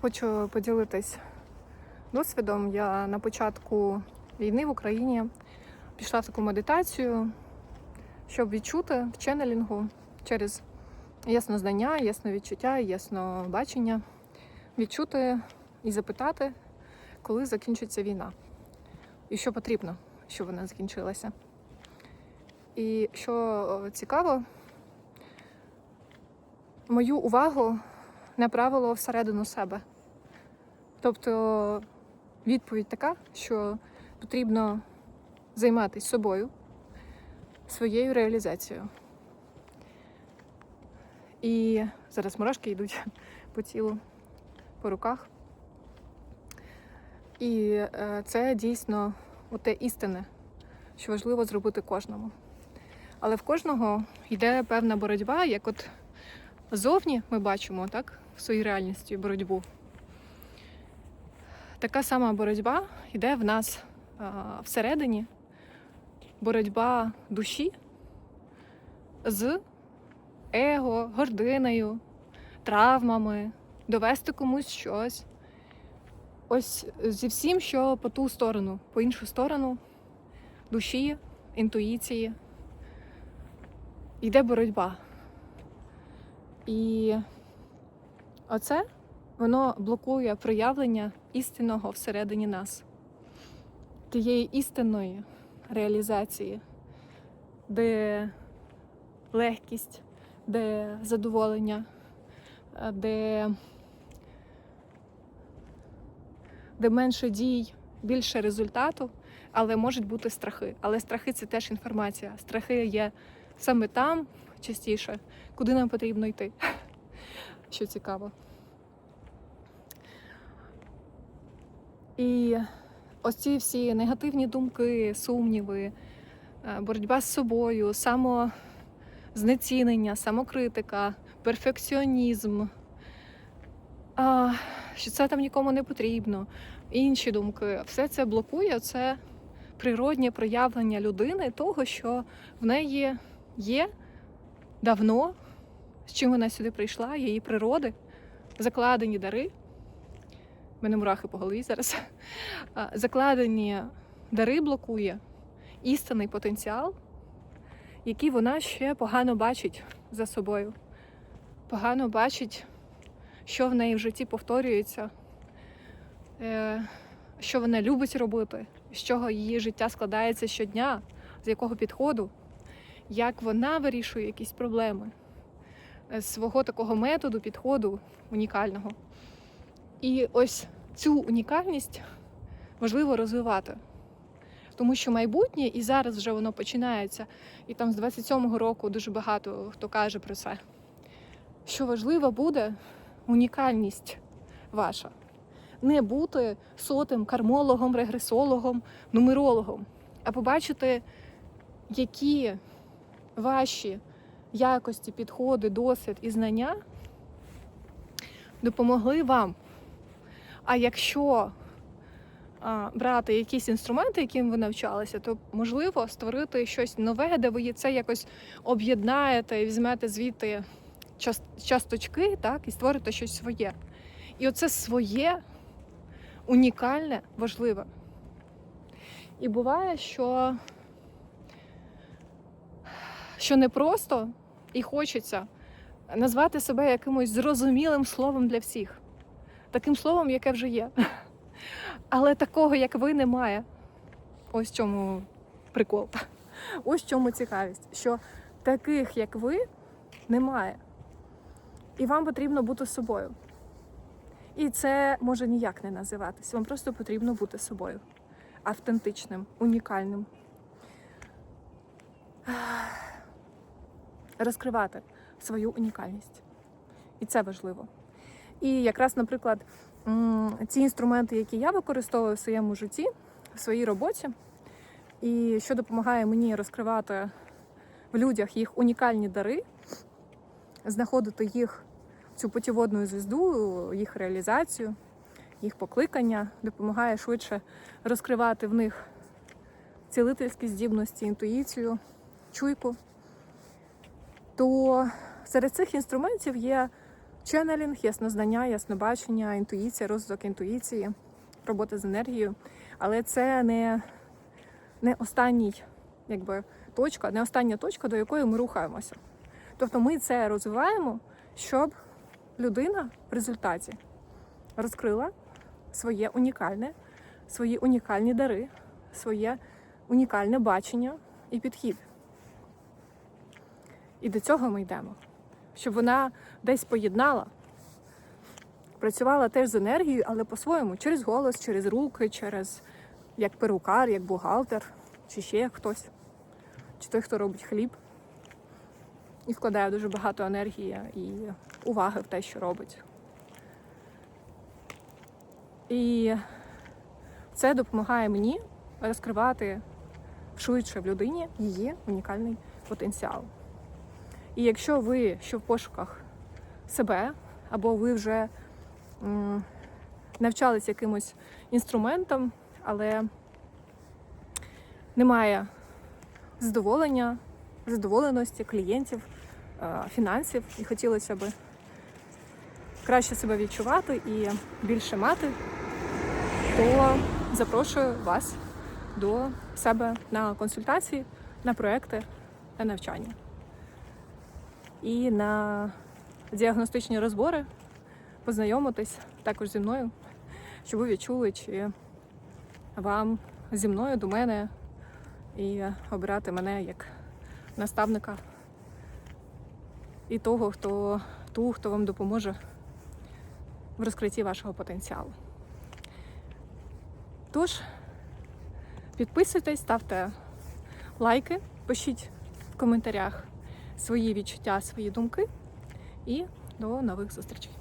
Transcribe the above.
Хочу поділитись досвідом. Я на початку війни в Україні пішла в таку медитацію, щоб відчути в ченнелінгу через яснознання, ясновідчуття, яснобачення, відчути і запитати, коли закінчиться війна. І що потрібно, щоб вона закінчилася. І що цікаво, мою увагу направило всередину себе. Тобто відповідь така, що потрібно займатися собою, своєю реалізацією. І зараз мурашки йдуть по тілу, по руках. І е, це дійсно те істине, що важливо зробити кожному. Але в кожного йде певна боротьба, як от зовні ми бачимо так, в своїй реальності боротьбу. Така сама боротьба йде в нас а, всередині, боротьба душі з его, гординою, травмами, довести комусь щось. Ось зі всім, що по ту сторону, по іншу сторону душі, інтуїції йде боротьба. І оце воно блокує проявлення істинного всередині нас, тієї істинної реалізації, де легкість, де задоволення, е, де, де менше дій, більше результату, але можуть бути страхи. Але страхи це теж інформація. Страхи є саме там частіше, куди нам потрібно йти. Що цікаво. І ось ці всі негативні думки, сумніви, е, боротьба з собою, самознецінення, самокритика, перфекціонізм, що це там нікому не потрібно, інші думки, все це блокує це природнє проявлення людини, того, що в неї є давно, з чим вона сюди прийшла, її природи, закладені дари. У мене мурахи по голові зараз. Закладені дари блокує істинний потенціал, який вона ще погано бачить за собою. Погано бачить, що в неї в житті повторюється, е, що вона любить робити, з чого її життя складається щодня, з якого підходу, як вона вирішує якісь проблеми, свого такого методу, підходу унікального. І ось цю унікальність важливо розвивати. Тому що майбутнє і зараз вже воно починається, і там з 27-го року дуже багато хто каже про це. Що важливо буде унікальність ваша. Не бути сотим кармологом, регресологом, нумерологом, а побачити, які ваші якості, підходи, досвід і знання допомогли вам. А якщо а, брати якісь інструменти, яким ви навчалися, то можливо створити щось нове, де ви це якось об'єднаєте і візьмете звідти часточки, так, і створите щось своє. І оце своє унікальне, важливе. І буває, що, що не просто і хочеться назвати себе якимось зрозумілим словом для всіх, таким словом, яке вже є. Але такого, як ви, немає. Ось чому прикол. Ось чому цікавість, що таких, як ви, немає. І вам потрібно бути собою. І це може ніяк не називатись. Вам просто потрібно бути собою. Автентичним, унікальним. Розкривати свою унікальність. І це важливо. І якраз, наприклад, ці інструменти, які я використовую в своєму житті, в своїй роботі, і що допомагає мені розкривати в людях їх унікальні дари, знаходити їх цю путіводну звізду, їх реалізацію, їх покликання, допомагає швидше розкривати в них цілительські здібності, інтуїцію, чуйку. То серед цих інструментів є ченнелінг, яснознання, яснобачення, інтуїція, розвиток інтуїції, робота з енергією. Але це не, не останній, якби, точка, не остання точка, до якої ми рухаємося. Тобто ми це розвиваємо, щоб людина в результаті розкрила своє унікальне, свої унікальні дари, своє унікальне бачення і підхід. І до цього ми йдемо. Щоб вона десь поєднала, працювала теж з енергією, але по-своєму, через голос, через руки, через як перукар, як бухгалтер, чи ще хтось, чи той, хто робить хліб і вкладає дуже багато енергії і уваги в те, що робить. І це допомагає мені розкривати швидше в людині її унікальний потенціал. І якщо ви ще в пошуках себе, або ви вже м, навчались якимось інструментом, але немає задоволення, задоволеності клієнтів, фінансів, і хотілося б краще себе відчувати і більше мати, то запрошую вас до себе на консультації, на проекти, на навчання і на діагностичні розбори, познайомитись також зі мною, щоб ви відчули, чи вам зі мною до мене і обирати мене як наставника і того, хто ту, хто вам допоможе в розкритті вашого потенціалу. Тож, підписуйтесь, ставте лайки, пишіть в коментарях свої відчуття, свої думки і до нових зустрічей.